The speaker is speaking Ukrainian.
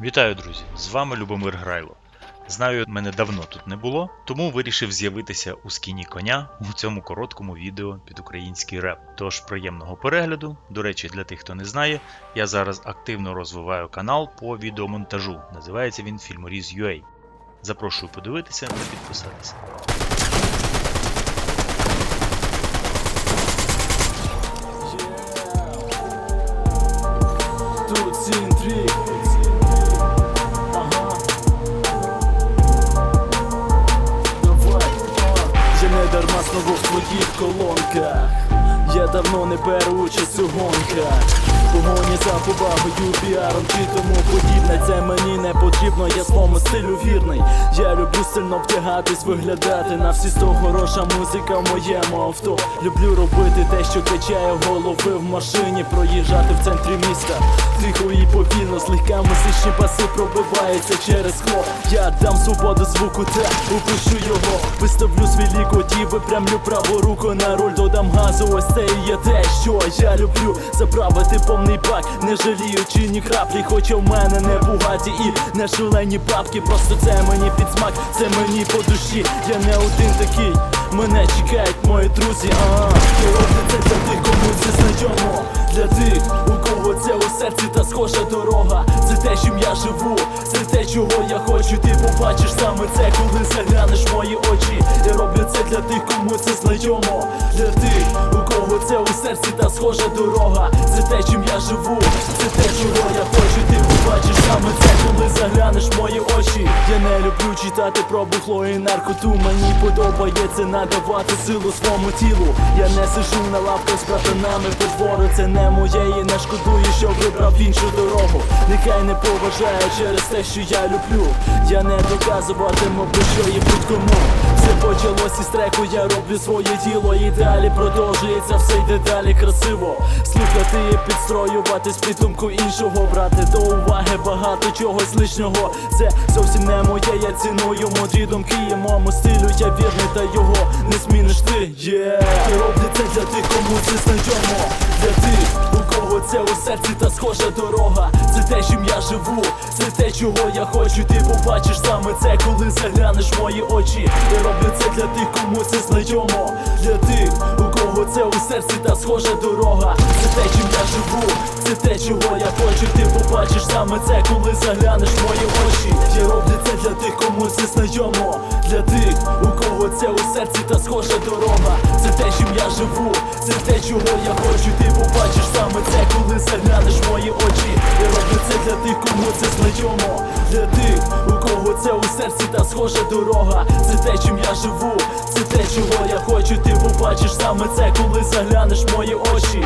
Вітаю, друзі! З вами Любомир Грайло. Знаю, мене давно тут не було, тому вирішив з'явитися у скіні коня у цьому короткому відео під український реп. Тож приємного перегляду. До речі, для тих, хто не знає, я зараз активно розвиваю канал по відеомонтажу. Називається він Фільморіз.ua. Запрошую подивитися та підписатися. Тут Дарма знову в твоїх колонках. Я давно не беру участь у гонках. Погоні за повагою, піаром чи тому подібне. Це мені не потрібно, я своєму стилю вірний. Я люблю сильно втягатись, виглядати на всі сто хороша музика в моєму авто. Люблю робити те, що качає голови в машині, проїжджати в центрі міста. Тихо і повільно, злегка музичні баси пробиваються через скло. Я дам свободу звуку та упущу його. Виставлю свій лікоть і випрямлю праву руку на руль, додам газу. Ось це і є те, що я люблю. Заправити повний бак, не жаліючи ні краплі, хоча в мене не бугаті і не шалені бабки. Просто це мені під смак, це мені по душі. Я не один такий. Мене чекають мої друзі, ага Я це для тих, кому це знайомо Для тих, у кого це у серці та схожа дорога Це те, чим я живу, це те, чого я хочу Ти побачиш саме це, коли заглянеш в мої очі Я роблю це для тих, кому це знайомо Для тих, у кого це у серці та схожа дорога живу, це те, чого я хочу. Ти побачиш саме це, коли заглянеш в мої очі. Я не люблю читати про бухло і наркоту. Мені подобається надавати силу своєму тілу. Я не сижу на лавках з братанами потвору Це не моє і не шкодую, що вибрав іншу дорогу. Нехай не поважає через те, що я люблю. Я не доказуватиму, бо що є будь-кому почалось із треку, я роблю своє діло І далі продовжується все йде далі красиво. Слухати і підстроюватись під думку іншого Брати до уваги багато чогось лишнього. Це зовсім не моє, я ціную мудрі думки і моєму стилю я вірний, та його не зміниш ти. Yeah. Я роблю це для тих, кому це знайомо. Для тих, у кого це у серці та схожа дорога. Це те, чим я живу, це те, чого я хочу. Ти побачиш саме це, коли заглянеш в мої очі. Я роблю це для тих, кому це знайомо. Для тих, у кого це у серці та схожа дорога. Це те, чим я живу, це те, чого я хочу. Ти побачиш саме це, коли заглянеш в мої очі. Я роблю це для тих, кому це знайомо. Для тих, у кого це у серці та схожа дорога. Це те, чим я живу, це те, чого я хочу. Ти побачиш саме це, коли заглянеш в мої очі. Я роблю це для тих, кому це знайомо. Для тих, у кого це у серці та схожа дорога. Це те, чим я живу, це те, чого я хочу. Ти побачиш саме це, коли заглянеш в мої очі